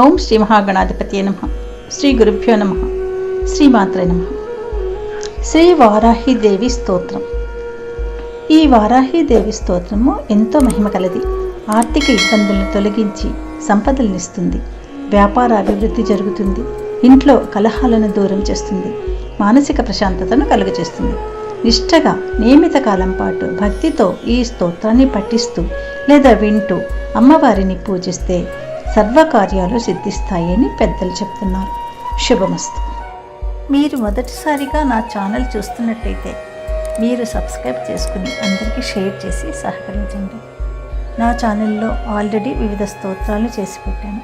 ఓం శ్రీ మహాగణాధిపతి నమ. శ్రీ గురుభ్యో నమ. శ్రీమాత్రే నమ. శ్రీ వారాహి దేవి స్తోత్రం. ఈ వారాహి దేవి స్తోత్రము ఎంతో మహిమ కలది. ఆర్థిక ఇబ్బందులను తొలగించి సంపదలనిస్తుంది. వ్యాపార అభివృద్ధి జరుగుతుంది. ఇంట్లో కలహాలను దూరం చేస్తుంది. మానసిక ప్రశాంతతను కలుగజేస్తుంది. నిష్టగా నియమిత కాలం పాటు భక్తితో ఈ స్తోత్రాన్ని పఠిస్తూ లేదా వింటూ అమ్మవారిని పూజిస్తే సర్వకార్యాలు సిద్ధిస్తాయని పెద్దలు చెప్తున్నారు. శుభమస్తు. మీరు మొదటిసారిగా నా ఛానల్ చూస్తున్నట్టయితే మీరు సబ్స్క్రైబ్ చేసుకుని అందరికీ షేర్ చేసి సహకరించండి. నా ఛానల్లో ఆల్రెడీ వివిధ స్తోత్రాలు చేసి పెట్టాను.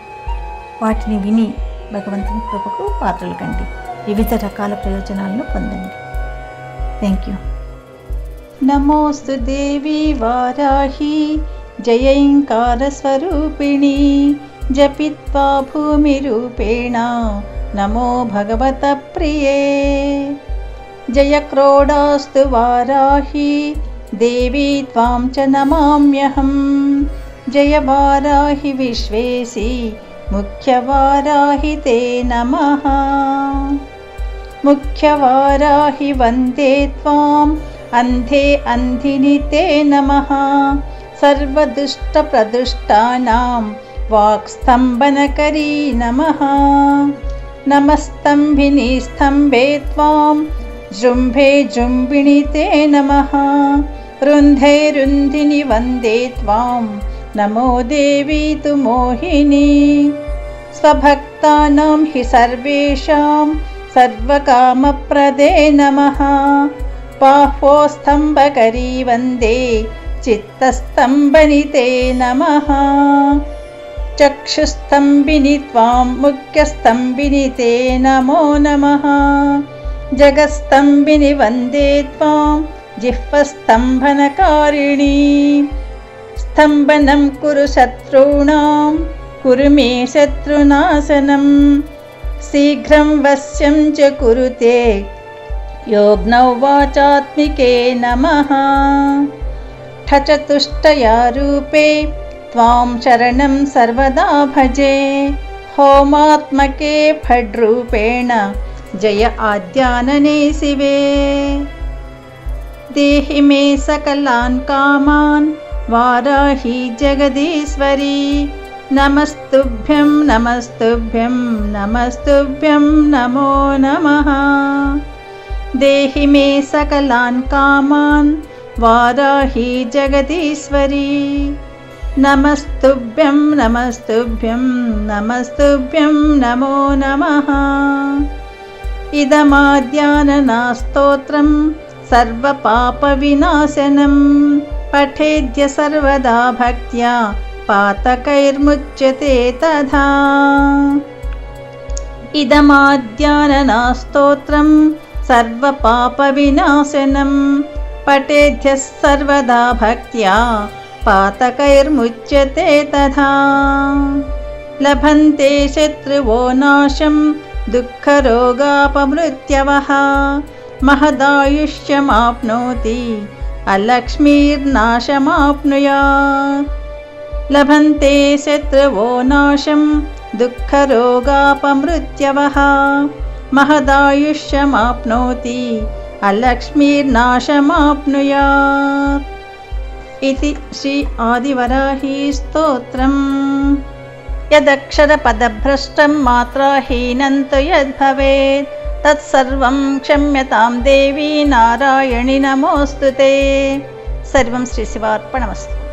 వాటిని విని భగవంతుని కృపకు పాత్రలు కండి. వివిధ రకాల ప్రయోజనాలను పొందండి. Thank you. నమోస్తు దేవి వారాహి జయంకారస్వరూపిణి जपित्वा भूमिरूपेण नमो भगवत प्रिये जयक्रोडास्तु वाराहि देवी त्वां च नमाम्यहं। जयवाराहि विश्वेसि मुख्यवाराहि ते नमः। मुख्यवाराहि वन्दे त्वाम् अन्धे अन्धिनि ते नमः। सर्वदुष्टप्रदुष्टानां वाक्स्तम्भनकरी नमः। नमस्तम्भिनि स्तम्भे त्वां जृम्भे जृम्भिणि ते नमः। रुन्धे रुन्धिनि वन्दे त्वां नमो देवी तु मोहिनी। स्वभक्तानां हि सर्वेषां सर्वकामप्रदे नमः। बाह्वोस्तम्भकरी वन्दे चित्तस्तम्भनिते नमः चक्षुस्तम्भिनि त्वां मुख्यस्तम्भिनि ते नमो नमः। जगस्तम्भिनि वन्दे त्वां जिह्वस्तम्भनकारिणी। स्तम्भनं कुरु शत्रूणां कुरु मे शत्रुनाशनम् शीघ्रं वश्यं च कुरुते योग्नौ वाचात्मिके नमः। ठचतुष्टया रूपे त्वां शरणं सर्वदा भजे। होमात्मके फड्रूपेण जय आद्यानने शिवे। देहि मे सकलान् कामान् वाराही जगदीश्वरी। नमस्तुभ्यं नमस्तुभ्यं नमस्तुभ्यं नमो नमः। देहि मे सकलान् कामान् वाराही जगदीश्वरी नमस्तुभ्यं नमस्तुभ्यं नमस्तुभ्यं नमो नमः। इदमाद्याननास्तोत्रं सर्वपापविनाशनं पठेद्य सर्वदा भक्त्या पातकैर्मुच्यते तथा। इदमाद्याननास्तोत्रं सर्वपापविनाशनं पठेद्यः सर्वदा भक्त्या पातकैर्मुच्यते तथा। लभन्ते शत्रुवो नाशं दुःखरोगापमृत्यवः। महदायुष्यमाप्नोति अलक्ष्मीर्नाशमाप्नुयात् लभन्ते शत्रुवो नाशं दुःखरोगापमृत्यवः। महदायुष्यमाप्नोति अलक्ष्मीर्नाशमाप्नुयात् इति श्री आदिवराही स्तोत्रम् यदक्षरपदभ्रष्टं मात्राहीनं तु यद्भवेत् तत्सर्वं क्षम्यतां देवी नारायणि नमोऽस्तु ते सर्वं श्रीशिवार्पणमस्तु